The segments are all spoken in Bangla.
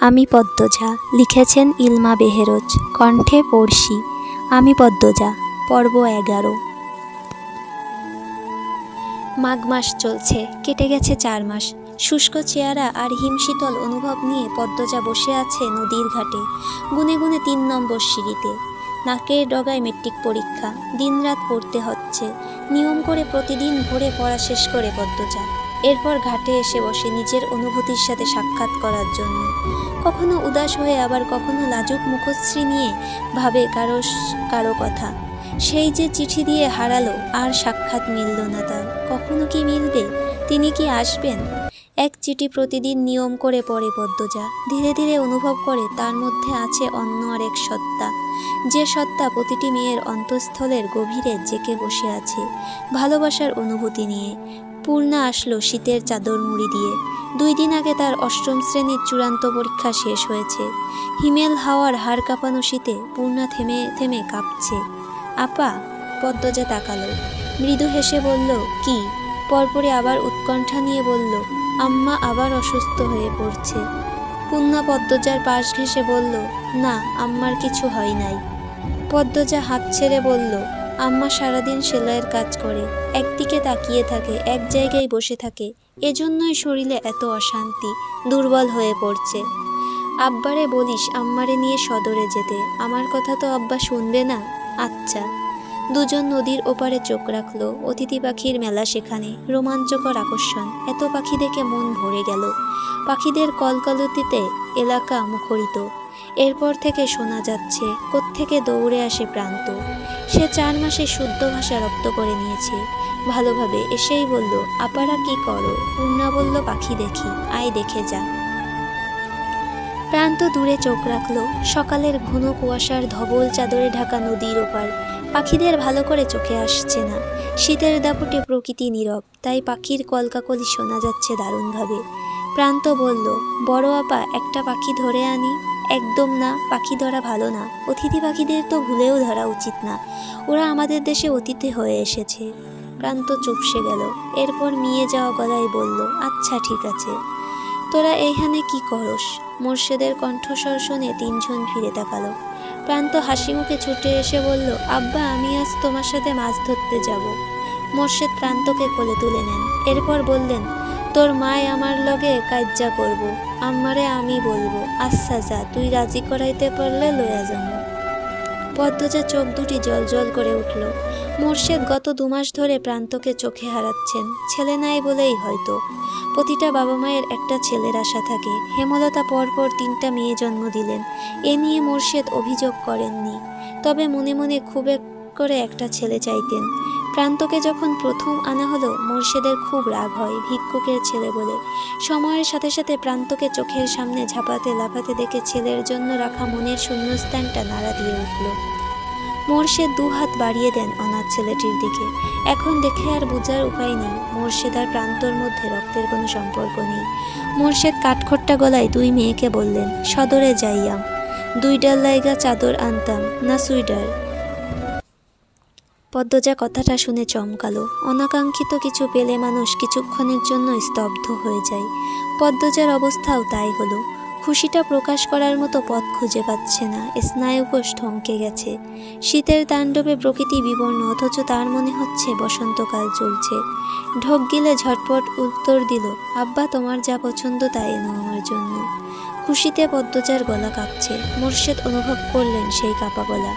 আমি পদ্মজা, লিখেছেন ইলমা বেহেরোজ, কণ্ঠে পড়শি। আমি পদ্মজা, পর্ব এগারো। মাঘ মাস চলছে, কেটে গেছে চার মাস। শুষ্ক চেহারা আর হিমশীতল অনুভব নিয়ে পদ্মজা বসে আছে নদীর ঘাটে। গুনে গুনে তিন নম্বর সিঁড়িতে। নাকের ডগায় মেট্রিক পরীক্ষা, দিনরাত পড়তে হচ্ছে। নিয়ম করে প্রতিদিন ভোরে পড়া শেষ করে পদ্মজা। এরপর ঘাটে এসে বসে নিজের অনুভূতির সাথে সাক্ষাৎ করার জন্য। কখনো উদাস হয়ে আবার কখনো লাজুক মুখশ্রী নিয়ে ভাবে কারও কারও কথা। সেই যে চিঠি দিয়ে হারালো, আর সাক্ষাৎ মিলল না তার। কখনো কি মিলবে? তিনি কি আসবেন? এক চিঠি প্রতিদিন নিয়ম করে পড়ে পদ্মজা। ধীরে ধীরে অনুভব করে তার মধ্যে আছে অন্য আরেক সত্তা। যে সত্তা প্রতিটি মেয়ের অন্তঃস্থলের গভীরে জেকে বসে আছে। ভালোবাসার অনুভূতি নিয়ে। পূর্ণা আসলো শীতের চাদর মুড়ি দিয়ে। দুই দিন আগে তার অষ্টম শ্রেণির চূড়ান্ত পরীক্ষা শেষ হয়েছে। হিমেল হাওয়ার হাড় কাঁপানো শীতে পূর্ণা থেমে থেমে কাঁপছে। আপা, পদ্মজা তাকালো। মৃদু হেসে বলল, কি? পরপরে আবার উৎকণ্ঠা নিয়ে বলল, আম্মা আবার অসুস্থ হয়ে পড়ছে। পূর্ণা পদ্মজার পাশ ঘেঁষে বলল, না, আম্মার কিছু হয় নাই। পদ্মজা হাত ছেড়ে বলল আম্মা সারাদিন সেলাইয়ের কাজ করে, একদিকে তাকিয়ে থাকে, এক জায়গায় বসে থাকে। এজন্যই শরীরে এত অশান্তি, দুর্বল হয়ে পড়ছে। আব্বারে বলিস, আম্মারে নিয়ে সদরে যেতে। আমার কথা তো আব্বা শুনবে না? আচ্ছা। দুজন নদীর ওপারে চোখ রাখল, অতিথি পাখির মেলা সেখানে, রোমাঞ্চকর আকর্ষণ। এত পাখি দেখে মন ভরে গেল। পাখিদের কলকলতিতে এলাকা মুখরিত। এরপর থেকে শোনা যাচ্ছে, কোত্থেকে দৌড়ে আসে প্রান্ত। সে চার মাসে শুদ্ধ ভাষা রপ্ত করে নিয়েছে। ভালোভাবে এসেই বলল, আপারা কি করো? পূর্ণা বলল, পাখি দেখি, আয় দেখে যা। প্রান্ত দূরে চোখ রাখল। সকালের ঘন কুয়াশার ধবল চাদরে ঢাকা নদীর ওপার। পাখিদের ভালো করে চোখে আসছে না। শীতের দাপটে প্রকৃতি নীরব, তাই পাখির কলকাকলি শোনা যাচ্ছে দারুণভাবে। প্রান্ত বলল, বড় আপা, একটা পাখি ধরে আনি। একদম না, পাখি ধরা ভালো না। অতিথি পাখিদের তো ভুলেও ধরা উচিত না। ওরা আমাদের দেশে অতিথি হয়ে এসেছে। প্রান্ত চুপসে গেল। এরপর নিয়ে যাওয়া গলায় বলল আচ্ছা ঠিক আছে। তোরা এইখানে কি করস? মোর্শেদের কণ্ঠস্বর শুনে তিনজন ফিরে তাকালো। প্রান্ত হাসি মুখে ছুটে এসে বলল, আব্বা, আমি আজ তোমার সাথে মাছ ধরতে যাব। মোর্শেদ প্রান্তকে কোলে তুলে নেন। এরপর বললেন তোর মায় আমার লগে কাজ্যা করব। আমারে আমি বলব আচ্ছা যা, তুই রাজি করাইতে পারলে লইয়া যাব পদ্মজা চোখ দুটি জল জল করে উঠল। মোর্শেদ গত দুমাস ধরে প্রান্তকে চোখে হারাচ্ছেন, ছেলে নাই বলেই হয়তো। প্রতিটা বাবা মায়ের একটা ছেলের আশা থাকে। হেমলতা পরপর তিনটা মেয়ে জন্ম দিলেন। এ নিয়ে মোর্শেদ অভিযোগ করেননি। তবে মনে মনে খুব করে একটা ছেলে চাইতেন। প্রান্তকে যখন প্রথম আনা হলো, মোর্শেদের খুব রাগ হয় ভিক্ষুকের ছেলে বলে। সময়ের সাথে সাথে প্রান্তকে চোখের সামনে ঝাঁপাতে লাফাতে দেখে ছেলের জন্য রাখা মনের শূন্যস্থানটা নাড়া দিয়ে উঠল। মোর্শেদ দু হাত বাড়িয়ে দেন অনাথ ছেলেটির দিকে। এখন দেখে আর বোঝার উপায় নেই। মোর্শেদ আর প্রান্তর মধ্যে রক্তের কোনো সম্পর্ক নেই। মোর্শেদ কাঠখোট্টা গলায় দুই মেয়েকে বললেন, সদরে যাইয়াম। দুই ডাল লাইগা চাদর আনতাম, না সুইডার পদ্মজা কথাটা শুনে চমকালো। অনাকাঙ্ক্ষিত কিছু পেলে মানুষ কিছুক্ষণের জন্য স্তব্ধ হয়ে যায়। পদ্মজার অবস্থাও তাই হলো। খুশিটা প্রকাশ করার মতো পথ খুঁজে পাচ্ছে না। স্নায়ুকোষ থমকে গেছে। শীতের তাণ্ডবে প্রকৃতি বিবর্ণ, অথচ তার মনে হচ্ছে বসন্তকাল চলছে। ঢোক গিলে ঝটপট উত্তর দিল, আব্বা, তোমার যা পছন্দ তাই এনো আমার জন্য। খুশিতে পদ্মজার গলা কাঁপছে। মোর্শেদ অনুভব করলেন সেই কাঁপা গলা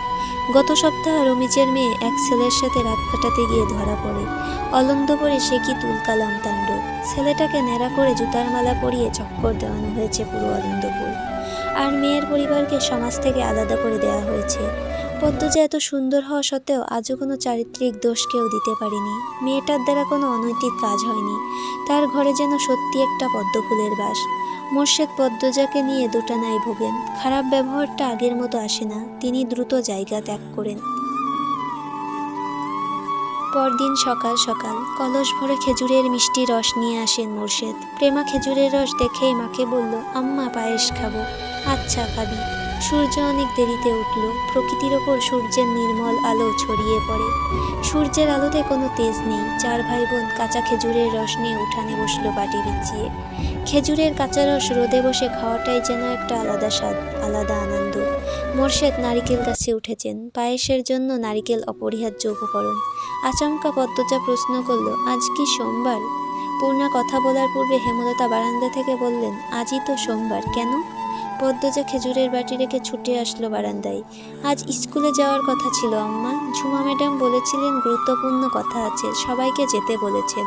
গত সপ্তাহ রমিজের মেয়ে এক ছেলের সাথে রাত কাটাতে গিয়ে ধরা পড়ে। অলন্দ করে সে কি তুলকালাম তাণ্ডব। ছেলেটাকে ন্যাড়া করে জুতার মালা পরিয়ে চক্কর দেওয়ানো হয়েছে পুরো আনন্দপুর আর মেয়ের পরিবারকে সমাজ থেকে আলাদা করে দেওয়া হয়েছে। পদ্মজা এত সুন্দর হওয়া সত্ত্বেও আজও কোনো চারিত্রিক দোষ কেউ দিতে পারেনি। মেয়েটার দ্বারা কোনো অনৈতিক কাজ হয়নি। তার ঘরে যেন সত্যি একটা পদ্মফুলের বাস। মোর্শেদ পদ্মজাকে নিয়ে দোটানায় ভোগেন। খারাপ ব্যবহারটা আগের মতো আসে না। তিনি দ্রুত জায়গা ত্যাগ করেন। পরদিন সকাল সকাল কলস ভরে খেজুরের মিষ্টি রস নিয়ে আসেন মোর্শেদ। প্রেমা খেজুরের রস দেখেই মাকে বলল, আম্মা পায়েস খাব। আচ্ছা খাবি। সূর্য অনেক দেরিতে উঠল। প্রকৃতির ওপর সূর্যের নির্মল আলো ছড়িয়ে পড়ে। সূর্যের আলোতে কোনো তেজ নেই। চার ভাই বোন কাঁচা খেজুরের রস নিয়ে উঠানে বসল বাটি বিছিয়ে। খেজুরের কাঁচা রস রোদে বসে খাওয়াটাই যেন একটা আলাদা স্বাদ, আলাদা আনন্দ। মোর্শেদ নারিকেল গাছে উঠেছেন। পায়েসের জন্য নারিকেল অপরিহার্য উপকরণ। আচমকা পদ্মজা প্রশ্ন করল, আজ কি সোমবার? পূর্ণা কথা বলার পূর্বে হেমলতা বারান্দা থেকে বললেন, আজই তো সোমবার। কেন? পদ্মজা খেজুরের বাটি রেখে ছুটে আসলো বারান্দায়। আজ স্কুলে যাওয়ার কথা ছিল, আম্মা। ঝুমা ম্যাডাম বলেছিলেন, গুরুত্বপূর্ণ কথা আছে, সবাইকে যেতে বলেছেন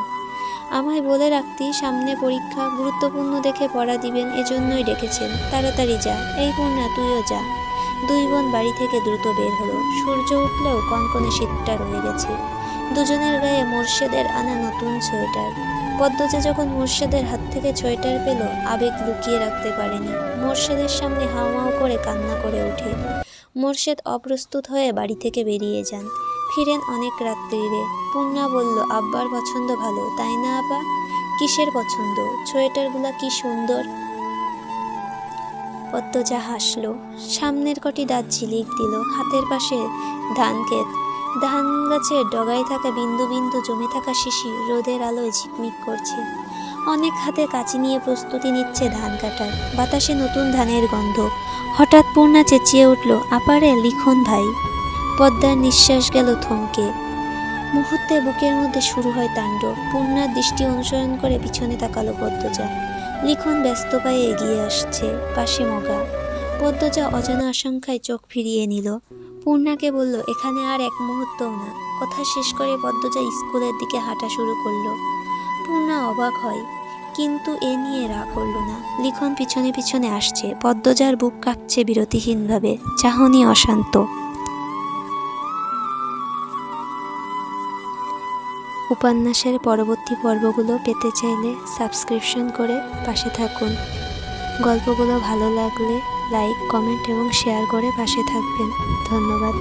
আমায় বলে রাখতি, সামনে পরীক্ষা, গুরুত্বপূর্ণ দেখে পড়া দিবেন, এজন্যই ডেকেছেন। তাড়াতাড়ি যা, এই পূর্ণা তুইও যা। দুই বোন বাড়ি থেকে দ্রুত বের হলো। সূর্য উঠলেও কনকনে শীতটা রয়ে গেছে। দুজনের গায়ে মোর্শেদের আনা নতুন সোয়েটার। পদ্মজা যখন মোর্শেদের হাত থেকে সোয়েটার পেল, আবেগ লুকিয়ে রাখতে পারেনি। মোর্শেদের সামনে হাওমাও করে কান্না করে ওঠে। মোর্শেদ অপ্রস্তুত হয়ে বাড়ি থেকে বেরিয়ে যান। ফিরেন অনেক রাত্রিরে। পূর্ণা বলল, আব্বার পছন্দ ভালো, তাই না আপা কিসের পছন্দ? সোয়েটারগুলা কি সুন্দর? পদ্মজা হাসলো। সামনের কটি দাঁত ঝিলিক দিল। হাতের পাশে ধান ক্ষেত। ধান গাছের ডগায় থাকা বিন্দু বিন্দু জমে থাকা শিশি রোদের আলোয় ঝিকমিক করছে। অনেক হাতে কাঁচি নিয়ে প্রস্তুতি নিচ্ছে ধান কাটার। বাতাসে নতুন ধানের গন্ধ। হঠাৎ পূর্ণা চেঁচিয়ে উঠল, আপারে লিখন ভাই। পদ্মার নিঃশ্বাস গেল থমকে। মুহূর্তে বুকের মধ্যে শুরু হয় তাণ্ডব। পূর্ণার দৃষ্টি অনুসরণ করে পিছনে তাকালো পদ্মজা। লিখন ব্যস্ত পায়ে এগিয়ে আসছে, পাশে মগা। পদ্মজা অজানা আশঙ্কায় চোখ ফিরিয়ে নিল। পূর্ণাকে বলল, এখানে আর এক মুহূর্তও না। কথা শেষ করে পদ্মজা স্কুলের দিকে হাঁটা শুরু করল। পূর্ণা অবাক হয়, কিন্তু এ নিয়ে রাগ হল না। লিখন পিছনে পিছনে আসছে। পদ্মজার বুক কাঁপছে বিরতিহীনভাবে। চাহনি অশান্ত। উপন্যাসের পরবর্তী পর্বগুলো পেতে চাইলে সাবস্ক্রিপশন করে পাশে থাকুন। গল্পগুলো ভালো লাগলে লাইক কমেন্ট এবং শেয়ার করে পাশে থাকবেন। ধন্যবাদ।